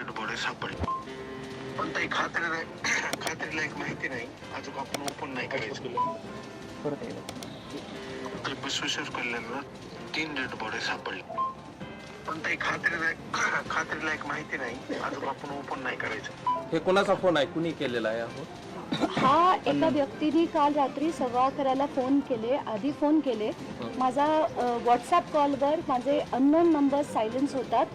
गोळे सापडले पण ते खात्री खात्रीला एक माहिती नाही. अजून आपण ओपन नाही करायचं. विश्वेश्वर कल्याणला तीन डेड बॉडी सापडले. पण ते खात्री खात्रीला एक माहिती नाही. अजून आपण ओपन नाही करायचं. हे कोणाचा फोन आहे? कुणी केलेला आहे हा एका व्यक्तीने काल रात्री सव्वा अकराला फोन केले आधी फोन केले. माझा व्हॉट्सअप कॉलवर माझे अननोन नंबर सायलेन्स होतात.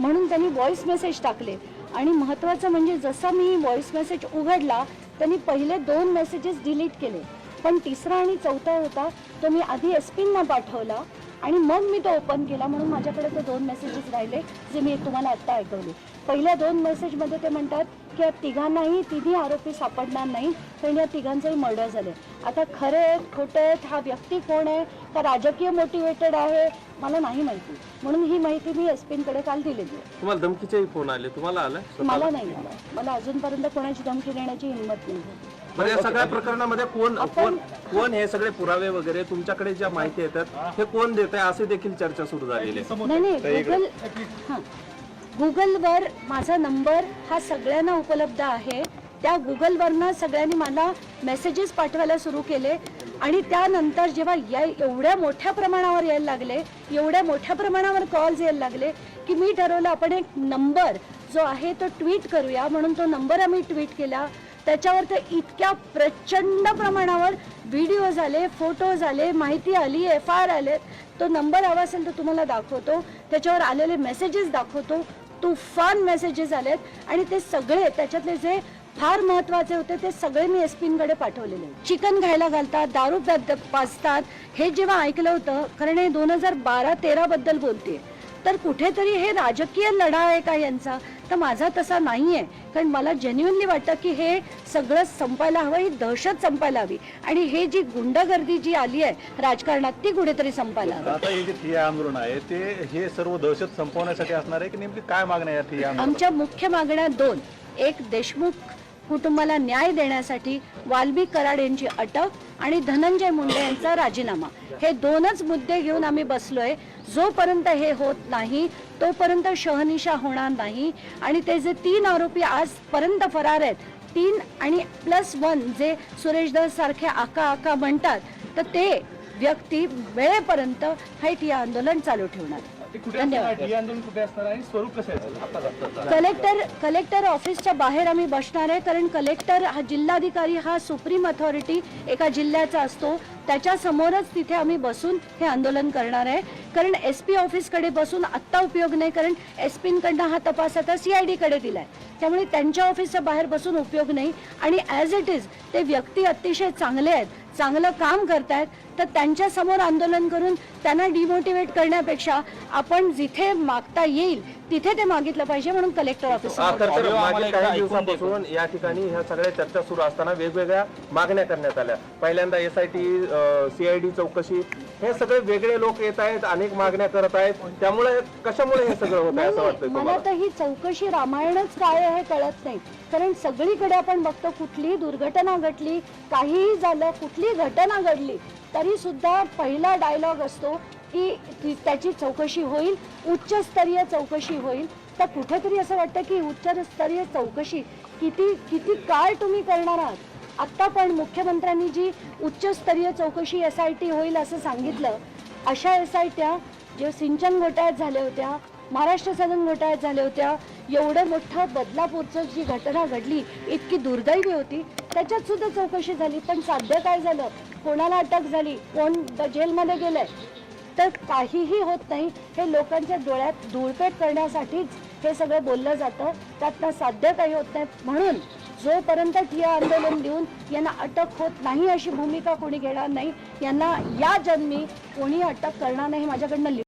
म्हणून त्यांनी व्हॉइस मेसेज टाकले. आणि महत्त्वाचं म्हणजे जसा मी व्हॉइस मेसेज उघडला त्यांनी पहिले दोन मेसेजेस डिलीट केले. पण तिसरा आणि चौथा होता तो मी आधी एस पींना पाठवला. आणि मग मी तो ओपन केला म्हणून माझ्याकडे ते दोन मेसेजेस राहिले जे मी तुम्हाला आत्ता ऐकवले. पहिल्या दोन मेसेजमध्ये ते म्हणतात की या तिघांनाही तिन्ही आरोपी सापडणार नाही. कारण या तिघांचंही मर्डर झाले आता खरे आहेत खोटे आहेत हा व्यक्ती कोण आहे? का राजकीय मोटिवेटेड आहे? मला नाही माहिती. म्हणून ही माहिती मी एस पींकडे काल दिलेली आहे. तुम्हाला धमकीचेही फोन आले? तुम्हाला आलाय मला नाही आला. मला अजूनपर्यंत कोणाची धमकी देण्याची हिंमत नाही. बरं या सगळ्या प्रकरणामध्ये कोण कोण कोण हे सगळे पुरावे वगैरे तुमच्याकडे ज्या माहिती येतात हे कोण देत आहे? असे देखील चर्चा सुरू झालेली आहे. नाही नाही गुगल हां. गुगलवर माझा नंबर हा सगळ्यांना उपलब्ध आहे. त्या गुगलवरनं सगळ्यांनी मला मेसेजेस पाठवायला सुरू केले. आणि त्यानंतर जेव्हा या एवढ्या मोठ्या प्रमाणावर यायला लागले एवढ्या मोठ्या प्रमाणावर कॉल्स यायला लागले की मी ठरवलं आपण एक नंबर जो आहे तो ट्विट करूया. म्हणून तो नंबर आम्ही ट्विट केला. त्याच्यावर तर इतक्या प्रचंड प्रमाणावर व्हिडिओ झाले फोटो झाले माहिती आली एफ आय आर आले. तो नंबर हवा असेल तर तुम्हाला दाखवतो. त्याच्यावर आलेले मेसेजेस दाखवतो. तुफान मेसेजेस आलेत. आणि ते सगळे त्याच्यातले जे फार महत्त्वाचे होते ते सगळे मी एस पींकडे पाठवलेले चिकन खायला घालतात दारू पाजतात. हे जेव्हा ऐकलं होतं कारण हे दोन हजार बारा तेराबद्दल बोलते बोलते तर कुठेतरी हे राजकीय लढा आहे का यांचा? तर माझा तसा नाही आहे कारण मला जेन्युनली वाटतं की हे सगळं संपायला हवं ही दहशत संपायला हवी. आणि हे जी गुंडगर्दी जी आली आहे राजकारणात ती कुठेतरी संपायला हवी. आता हे जे ठिय्या आंदोलन आहे ते हे सर्व दहशत संपवण्यासाठी असणार आहे की नेमकी काय मागण्या या आमच्या मुख्य मागण्या दोन. एक देशमुख कुटुंबाला न्याय देण्यासाठी वाल्मी कराड यांची अटक आणि धनंजय मुंडे यांचा राजीनामा. हे दोनच मुद्दे घेऊन आम्ही बसलोय. जोपर्यंत हे होत नाही तोपर्यंत शहनिशा होणार नाही. आणि ते जे तीन आरोपी आजपर्यंत फरार आहेत तीन आणि प्लस वन जे सुरेश दस सारखे आका आका म्हणतात तर ते व्यक्ती वेळेपर्यंत हे या आंदोलन चालू ठेवणार. धन्यवाद. आहे? आहे कलेक्टर कलेक्टर ऑफिसच्या बाहेर आम्ही बसणार आहे कारण कलेक्टर हा जिल्हाधिकारी हा सुप्रीम अथॉरिटी एका जिल्ह्याचा असतो. त्याच्या समोरच तिथे आम्ही बसून हे आंदोलन करणार आहे. कारण एस पी ऑफिसकडे बसून आत्ता उपयोग नाही कारण एस पींकडनं हा तपास आता सी आय डीकडे दिलाय. त्यामुळे त्यांच्या ऑफिसच्या बाहेर बसून उपयोग नाही. आणि ॲज इट इज ते व्यक्ती अतिशय चांगले आहेत चांगलं काम करतायत. तर त्यांच्यासमोर आंदोलन करून त्यांना डिमोटिवेट करण्यापेक्षा आपण जिथे मागता येईल तिथे ते मागितलं पाहिजे म्हणून कलेक्टर ऑफिस तर तर मागील काही दिवसांपासून या ठिकाणी ह्या सगळ्या चर्चा सुरू असताना वेगवेगळ्या मागण्या करण्यात आल्या. पहिल्यांदा एस आय टी सीआयडी चौकशी हे सगळे वेगळे लोक येत आहेत अनेक मागण्या करत आहेत. त्यामुळे कशामुळे हे सगळं होत आहे असं वाटतंय मला तर ही चौकशी रामायणच काय आहे हे कळत नाही. कारण सगळीकडे आपण बघतो कुठलीही दुर्घटना घडली काहीही झालं कुठली घटना घडली तरी सुद्धा पहिला डायलॉग असतो की ती- त्याची चौकशी होईल उच्चस्तरीय चौकशी होईल. तर कुठेतरी असं वाटतं की उच्चस्तरीय चौकशी किती किती काळ तुम्ही करणार आहात? आत्ता पण मुख्यमंत्र्यांनी जी उच्चस्तरीय चौकशी एस आय टी होईल असं सांगितलं अशा एस आय ट्या जे सिंचन घोटाळ्यात झाल्या होत्या महाराष्ट्र सदन घोटाळ्यात झाल्या होत्या एवढं मोठं बदलापूरचं जी घटना घडली इतकी दुर्दैवी होती. त्याच्यात सुद्धा चौकशी झाली. पण साध्य काय झालं? कोणाला अटक झाली? कोण जेलमध्ये गेलंय? तर काहीही होत नाही. हे लोकांच्या डोळ्यात धूळपेट करण्यासाठीच हे सगळं बोललं जातं. त्यातनं साध्य काही होत नाही. म्हणून जोपर्यंत ठिया आंदोलन देऊन यांना अटक होत नाही अशी भूमिका कोणी घेणार नाही यांना या जन्मी कोणी अटक करणार नाही माझ्याकडनं